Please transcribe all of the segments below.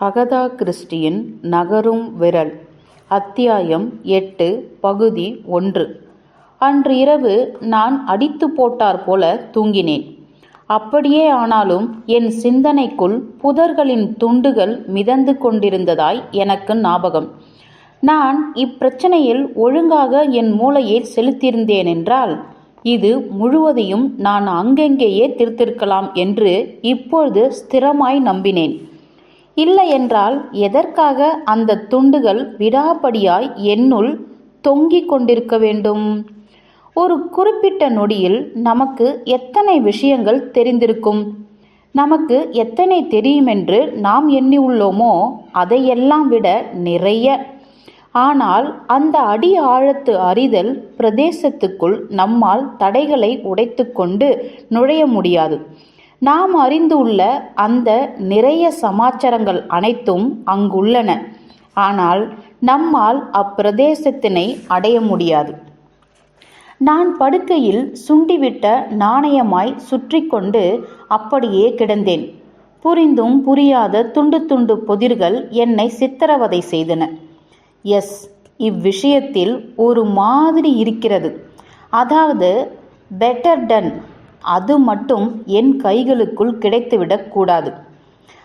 Agatha கிறிஸ்டியின் நகரும் விரல். அத்தியாயம் எட்டு பகுதி ஒன்று. அன்று இரவு நான் அடித்து போட்டார் போல தூங்கினேன். அப்படியே ஆனாலும் என் சிந்தனைக்குள் புதர்களின் துண்டுகள் மிதந்து கொண்டிருந்ததாய் எனக்கு ஞாபகம். நான் இப்பிரச்சனையில் ஒழுங்காக என் மூளையை செலுத்தியிருந்தேன் என்றால் இது முழுவதையும் நான் அங்கெங்கேயே திருத்திருக்கலாம் என்று இப்பொழுது ஸ்திரமாய் நம்பினேன். இல்லையென்றால் எதற்காக அந்த துண்டுகள் விடாபடியாய் என்னுள் தொங்கிக் கொண்டிருக்க வேண்டும்? ஒரு குறிப்பிட்ட நொடியில் நமக்கு எத்தனை விஷயங்கள் தெரிந்திருக்கும்? நமக்கு எத்தனை தெரியுமென்று நாம் எண்ணியுள்ளோமோ அதையெல்லாம் விட நிறைய. ஆனால் அந்த அடி ஆழத்து அறிதல் பிரதேசத்துக்குள் நம்மால் தடைகளை உடைத்துக்கொண்டு நுழைய முடியாது. நாம் அறிந்துள்ள அந்த நிறைய சமாச்சாரங்கள் அனைத்தும் அங்குள்ளன. ஆனால் நம்மால் அப்பிரதேசத்தினை அடைய முடியாது. நான் படுக்கையில் சுண்டிவிட்ட நாணயமாய் சுற்றி கொண்டு அப்படியே கிடந்தேன். புரிந்தும் புரியாத துண்டு துண்டு புதிர்கள் என்னை சித்திரவதை செய்தன. எஸ் இவ்விஷயத்தில் ஒரு மாதிரி இருக்கிறது. அதாவது பெட்டர் டன் அது மட்டும் என் கைகளுக்குள் கிடைத்துவிடக் கூடாது.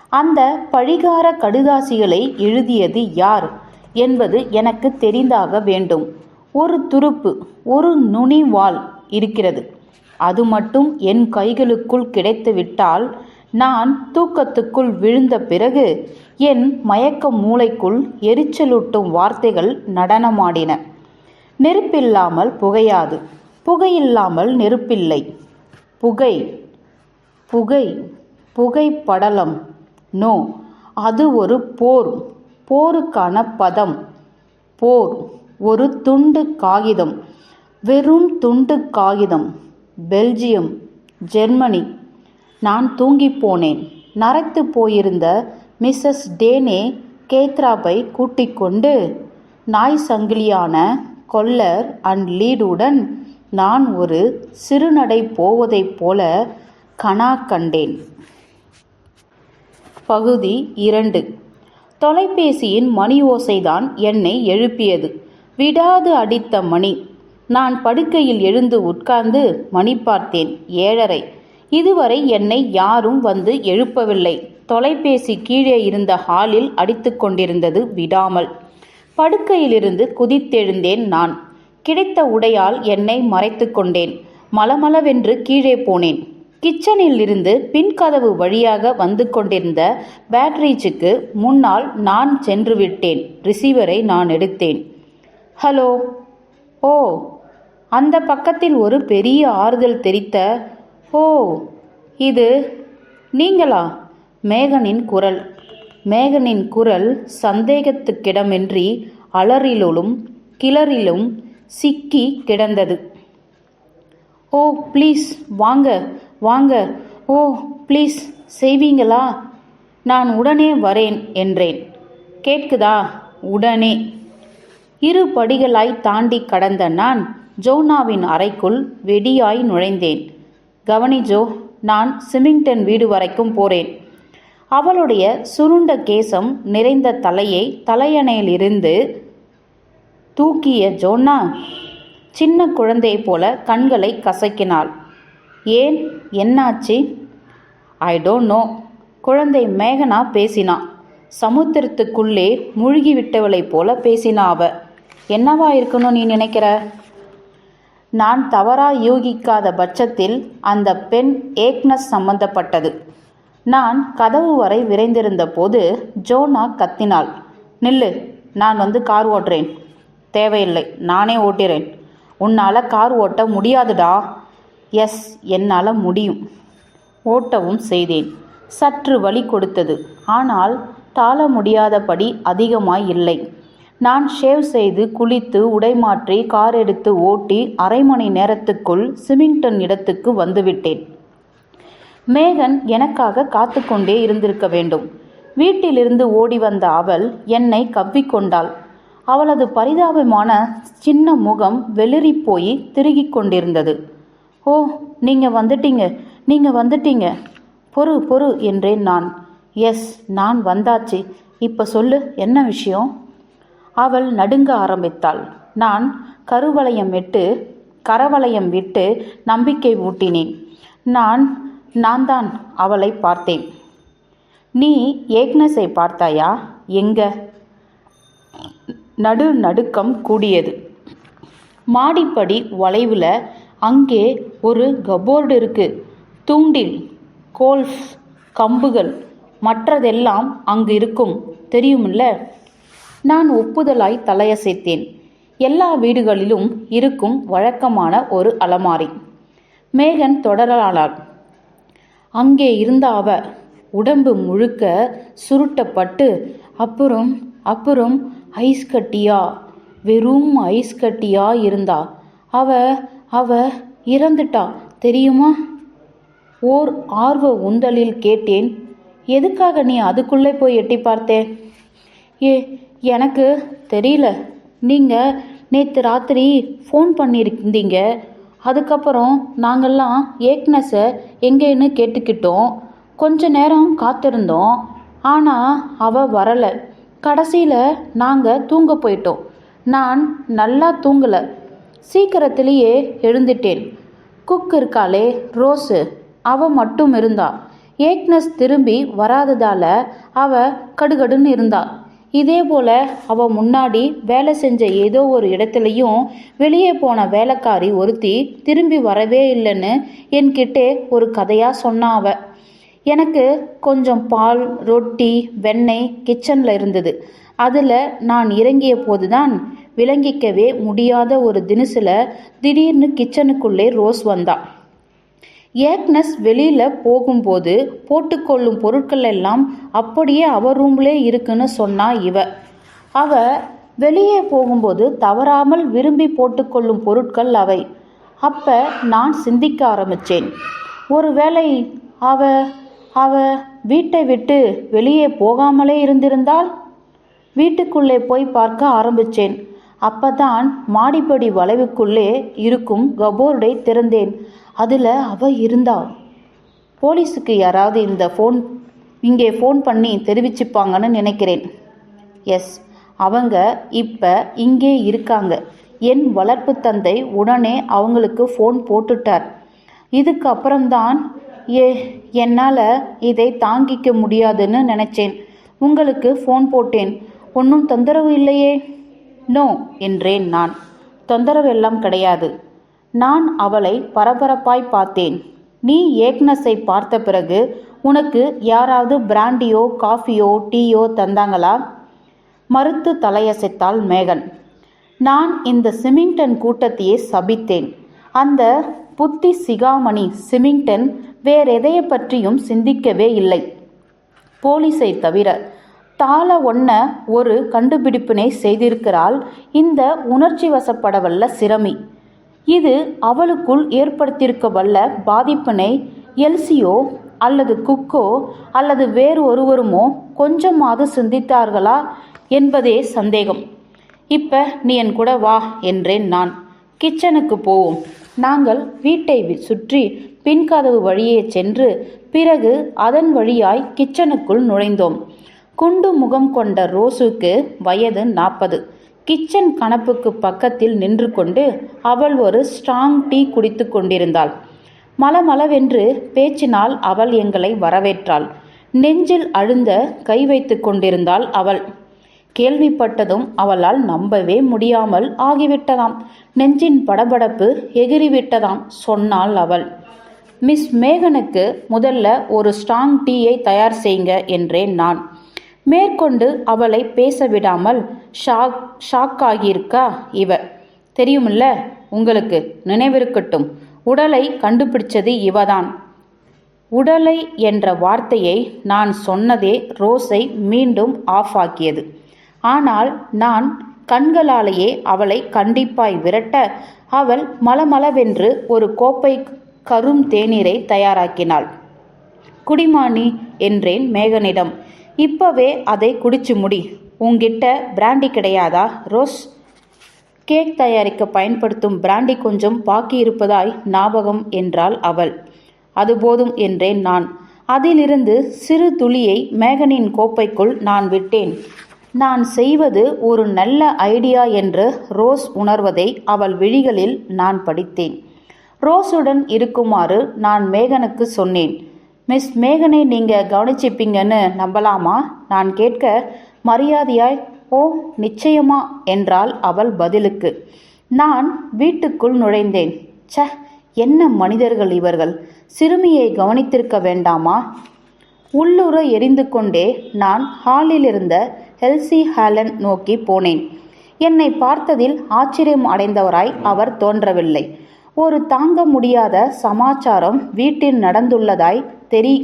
அந்த பழிகார கடுதாசிகளை எழுதியது யார் என்பது எனக்கு தெரிந்தாக வேண்டும். ஒரு துருப்பு ஒரு நுனிவால் இருக்கிறது. அது மட்டும் என் கைகளுக்குள் கிடைத்துவிட்டால் நான் தூக்கத்துக்குள் விழுந்த பிறகு என் மயக்க மூளைக்குள் எரிச்சலூட்டும் வார்த்தைகள் நடனமாடின. நெருப்பில்லாமல் புகையாது. புகையில்லாமல் நெருப்பில்லை. புகை புகை புகைப்படலம். நோ அது ஒரு போர். போருக்கான பதம். போர் ஒரு துண்டு காகிதம். வெறும் துண்டு காகிதம். Belgium Germany. நான் தூங்கிப் போனேன். நரைத்து போயிருந்த மிஸ்ஸஸ் டேனே கேத்ராபை கூட்டிக் கொண்டு நாய் சங்கிலியான கொல்லர் அண்ட் லீடுடன் நான் ஒரு சிறுநடை போவதைப் போல கனா கண்டேன். பகுதி இரண்டு. தொலைபேசியின் மணி ஓசைதான் என்னை எழுப்பியது. விடாது அடித்த மணி. நான் படுக்கையில் எழுந்து உட்கார்ந்து மணி பார்த்தேன் ஏழரை. இதுவரை என்னை யாரும் வந்து எழுப்பவில்லை. தொலைபேசி கீழே இருந்த ஹாலில் அடித்து கொண்டிருந்தது விடாமல். படுக்கையிலிருந்து குதித்தெழுந்தேன் நான். கிடைத்த உடையால் என்னை மறைத்து கொண்டேன். மலமளவென்று கீழே போனேன். கிச்சனில் இருந்து பின்கதவு வழியாக வந்து கொண்டிருந்த பேட்ரீச்சுக்கு முன்னால் நான் சென்று விட்டேன். ரிசீவரை நான் எடுத்தேன். ஹலோ! ஓ! அந்த பக்கத்தில் ஒரு பெரிய ஆறுதல் தெரித்த ஓ! இது நீங்களா? மேகனின் குரல். மேகனின் குரல் சந்தேகத்துக்கிடமின்றி அலறிலும் கிளறிலும் சிக்கி கிடந்தது. ஓ ப்ளீஸ் வாங்க வாங்க. ஓ ப்ளீஸ் செய்வீங்களா? நான் உடனே வரேன் என்றேன். கேட்குதா? உடனே. இரு படிகளாய் தாண்டி கடந்த நான் ஜோனாவின் அறைக்குள் வெடியாய் நுழைந்தேன். கவனி ஜோ நான் சிமிங்டன் வீடு வரைக்கும் போறேன். அவளுடைய சுருண்ட கேசம் நிறைந்த தலையை தலையணையிலிருந்து தூக்கிய ஜோன்னா சின்ன குழந்தை போல கண்களை கசக்கினாள். ஏன்? என்னாச்சு? I don't know. குழந்தை மேகனா பேசினா. சமுத்திரத்துக்குள்ளே மூழ்கி விட்டவளைப் போல பேசினா அவ. என்னவா இருக்கணும் நீ நினைக்கிற? நான் தவறா யூகிக்காத பட்சத்தில் அந்த பெண் ஏக்னஸ் சம்பந்தப்பட்டது. நான் கதவு வரை விரைந்திருந்த போது ஜோனா கத்தினாள். நில்லு நான் வந்து கார் ஓட்டுறேன். தேவையில்லை. நானே ஓட்டுறேன். உன்னால் கார் ஓட்ட முடியாதுடா. எஸ் என்னால் முடியும். ஓட்டவும் செய்தேன். சற்று வழி கொடுத்தது. ஆனால் தாள முடியாதபடி அதிகமாய் இல்லை. நான் ஷேவ் செய்து குளித்து உடைமாற்றி கார் எடுத்து ஓட்டி அரை மணி நேரத்துக்குள் சிமிங்டன் இடத்துக்கு வந்துவிட்டேன். மேகன் எனக்காக காத்து கொண்டே இருந்திருக்க வேண்டும். வீட்டிலிருந்து ஓடி வந்த அவள் என்னை கவ்விக்கொண்டாள். அவளது பரிதாபமான சின்ன முகம் வெளிரி போய் திருகிக் கொண்டிருந்தது. ஓ நீங்க வந்துட்டீங்க நீங்க வந்துட்டீங்க. பொறு பொறு என்றேன் நான். எஸ் நான் வந்தாச்சு. இப்போ சொல்லு என்ன விஷயம்? அவள் நடுங்க ஆரம்பித்தாள். நான் கருவளையம் விட்டு கரவளையம் விட்டு நம்பிக்கை ஊட்டினேன். நான் நான் தான் அவளை பார்த்தேன். நீ ஏக்னஸை பார்த்தாயா? எங்க? நடு நடுக்கம் கூடியது. மாடிப்படி வளைவில் அங்கே ஒரு கபோர்டு இருக்கு. தூண்டில் கோல்ஃப் கம்புகள் மற்றதெல்லாம் அங்கு இருக்கும். தெரியுமில்ல? நான் ஒப்புதலாய் தலையசைத்தேன். எல்லா வீடுகளிலும் இருக்கும் வழக்கமான ஒரு அலமாரி. மேகன் தொடரலானாள். அங்கே இருந்த அவ உடம்பு முழுக்க சுருட்டப்பட்டு அப்புறம் அப்புறம் ஐஸ் கட்டியா? வெறும் ஐஸ் கட்டியா இருந்தா? அவ அவ இறந்துட்டா தெரியுமா? ஓர் ஆர்வ உந்தலில் கேட்டேன். எதுக்காக நீ அதுக்குள்ளே போய் எட்டி பார்த்தே ஏ எனக்கு தெரியல. நீங்கள் நேற்று ராத்திரி ஃபோன் பண்ணியிருந்தீங்க. அதுக்கப்புறம் நாங்கள்லாம் ஏக்னஸை எங்கேன்னு கேட்டுக்கிட்டோம். கொஞ்ச நேரம் காத்திருந்தோம். ஆனால் அவள் வரலை. கடைசியில் நாங்கள் தூங்க போயிட்டோம். நான் நல்லா தூங்கலை. சீக்கிரத்திலேயே எழுந்துட்டேன். குக் இருக்காளே ரோஸு. அவ மட்டும் இருந்தா. ஏக்னஸ் திரும்பி வராததால அவ கடுகடுன்னு இருந்தா. இதே போல அவ முன்னாடி வேலை செஞ்ச ஏதோ ஒரு இடத்துலையும் வெளியே போன வேலைக்காரி ஒருத்தி திரும்பி வரவே இல்லைன்னு என்கிட்டே ஒரு கதையா சொன்னா அவள் எனக்கு கொஞ்சம் பால் ரொட்டி வெண்ணெய் கிச்சனில் இருந்தது. அதில் நான் இறங்கிய போதுதான் விளங்கிக்கவே முடியாத ஒரு தினசில் திடீர்னு கிச்சனுக்குள்ளே ரோஸ் வந்தான் ஏக்னஸ் வெளியில் போகும்போது போட்டுக்கொள்ளும் பொருட்கள் எல்லாம் அப்படியே அவ ரூம்லே இருக்குன்னு சொன்னா இவ. அவ வெளியே போகும்போது தவறாமல் விரும்பி போட்டுக்கொள்ளும் பொருட்கள் அவை. அப்ப நான் சிந்திக்க ஆரம்பித்தேன் ஒருவேளை அவ அவ வீட்டை விட்டு வெளியே போகாமலே இருந்திருந்தால்? வீட்டுக்குள்ளே போய் பார்க்க ஆரம்பிச்சேன். அப்பதான் மாடிப்படி வளைவுக்குள்ளே இருக்கும் கபோர்டை திறந்தேன். அதில் அவ இருந்தாள் போலீஸுக்கு யாராவது இந்த ஃபோன் இங்கே ஃபோன் பண்ணி தெரிவிச்சுப்பாங்கன்னு நினைக்கிறேன். எஸ் அவங்க இப்போ இங்கே இருக்காங்க. என் வளர்ப்பு தந்தை உடனே அவங்களுக்கு ஃபோன் போட்டுட்டார். இதுக்கப்புறம்தான் ஏ என்னால் இதை தாங்கிக்க முடியாதுன்னு நினச்சேன். உங்களுக்கு ஃபோன் போட்டேன். ஒன்றும் தொந்தரவு இல்லையே? நோ என்றேன் நான். தொந்தரவு எல்லாம் கிடையாது. நான் அவளை பரபரப்பாய் பார்த்தேன். நீ ஏக்னஸை பார்த்த பிறகு உனக்கு யாராவது பிராண்டியோ காஃபியோ டீயோ தந்தாங்களா? மறுத்து தலையசைத்தாள் மேகன். நான் இந்த சிமிங்டன் கூட்டத்தையே சபித்தேன். அந்த புத்தி சிகாமணி சிமிங்டன் வேறெதையை பற்றியும் சிந்திக்கவே இல்லை. போலீஸை தவிர தாள ஒன்ன ஒரு கண்டுபிடிப்பினை செய்திருக்கிறாள். இந்த உணர்ச்சி வசப்படவல்ல சிரமி. இது அவளுக்குள் ஏற்படுத்தியிருக்க வல்ல பாதிப்பினை எல்சியோ அல்லது குக்கோ அல்லது வேறு ஒருவருமோ கொஞ்சமாவது சிந்தித்தார்களா என்பதே சந்தேகம். இப்ப நீ என் கூட வா என்றேன் நான். கிச்சனுக்கு போவோம். நாங்கள் வீட்டை சுற்றி பின்கதவு வழியே சென்று பிறகு அதன் வழியாய் கிச்சனுக்குள் நுழைந்தோம். குண்டு முகம் கொண்ட ரோஸுக்கு வயது நாற்பது. கிச்சன் கணப்புக்கு பக்கத்தில் நின்று கொண்டு அவள் ஒரு ஸ்ட்ராங் டீ குடித்து கொண்டிருந்தாள். மலமளவென்று பேச்சினால் அவள் எங்களை வரவேற்றாள். நெஞ்சில் அழுந்த கை வைத்து கொண்டிருந்தாள் அவள். கேள்விப்பட்டதும் அவளால் நம்பவே முடியாமல் ஆகிவிட்டதாம். நெஞ்சின் படபடப்பு எகிறிவிட்டதாம் சொன்னாள் அவள். மிஸ் மேகனுக்கு முதல்ல ஒரு ஸ்ட்ராங் டீயை தயார் செய்யுங்க என்றேன் நான். மேற்கொண்டு அவளை பேச விடாமல் ஷாக் ஷாக் ஆகியிருக்கா இவ? தெரியுமில்ல உங்களுக்கு நினைவிருக்கட்டும். உடலை கண்டுபிடிச்சது இவதான். உடலை என்ற வார்த்தையை நான் சொன்னதே ரோஸை மீண்டும் ஆஃப் ஆக்கியது. ஆனால் நான் கண்களாலேயே அவளை கண்டிப்பாய் விரட்ட அவள் மலமளவென்று ஒரு கோப்பை கரும் தேநீரை தயாராக்கினாள். குடிமானி என்றேன் மேகனிடம். இப்பவே அதை குடிச்சு முடி. உங்கிட்ட பிராண்டி கிடையாதா ரோஸ்? கேக் தயாரிக்க பயன்படுத்தும் பிராண்டி கொஞ்சம் பாக்கி இருப்பதாய் ஞாபகம் என்றாள் அவள். அது போதும் என்றேன் நான். அதிலிருந்து சிறு துளியை மேகனின் கோப்பைக்குள் நான் விட்டேன். நான் செய்வது ஒரு நல்ல ஐடியா என்று ரோஸ் உணர்வதை அவள் விழிகளில் நான் படித்தேன். ரோஸுடன் இருக்குமாறு நான் மேகனுக்கு சொன்னேன். மிஸ் மேகனை நீங்கள் கவனிச்சிப்பீங்கன்னு நம்பலாமா? நான் கேட்க மரியாதையாய் ஓ நிச்சயமா என்றாள் அவள் பதிலுக்கு. நான் வீட்டுக்குள் நுழைந்தேன். ச்ச என்ன மனிதர்கள் இவர்கள்? சிறுமியை கவனித்திருக்க வேண்டாமா? உள்ளூர எரிந்து கொண்டே நான் ஹாலில் இருந்த ஹெல்சி ஹாலன் நோக்கி போனேன். என்னை பார்த்ததில் ஆச்சரியம் அடைந்தவராய் அவர் தோன்றவில்லை. ஒரு தாங்க முடியாத சமாச்சாரம் வீட்டில் நடந்துள்ளதாய் தெரி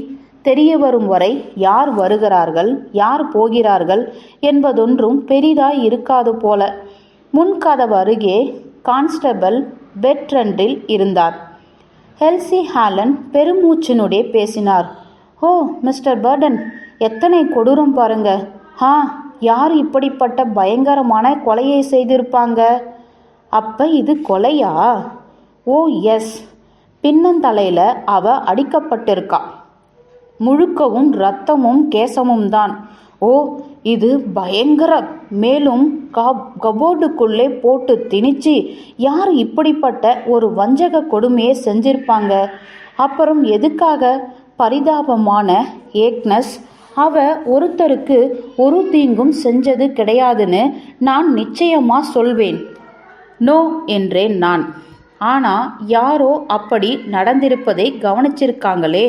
தெரிய வரும் வரை யார் வருகிறார்கள் யார் போகிறார்கள் என்பதொன்றும் பெரிதாய் இருக்காது போல. முன்கதவு அருகே கான்ஸ்டபிள் பெட்ரண்டில் இருந்தார். ஹெல்சி ஹாலன் பெருமூச்சினுடைய பேசினார். ஓ மிஸ்டர் பர்டன் எத்தனை கொடூரம் பாருங்க. ஆ யார் இப்படிப்பட்ட பயங்கரமான கொலையை செய்திருப்பாங்க? அப்ப இது கொலையா? ஓ எஸ். பின்னந்தலையில் அவ அடிக்கப்பட்டிருக்கா. முழுக்கவும் இரத்தமும் கேசமும் தான் ஓ இது பயங்கர. மேலும் கப் கபோர்டுக்குள்ளே போட்டு திணிச்சு யார் இப்படிப்பட்ட ஒரு வஞ்சக கொடுமையை செஞ்சிருப்பாங்க? அப்புறம் எதுக்காக பரிதாபமான ஏக்னஸ்? அவ ஒருத்தருக்கு ஒரு தீங்கும் செஞ்சது கிடையாதுன்னு நான் நிச்சயமா சொல்வேன். நோ என்றேன் நான். ஆனா யாரோ அப்படி நடந்திருப்பதை கவனிச்சிருக்காங்களே.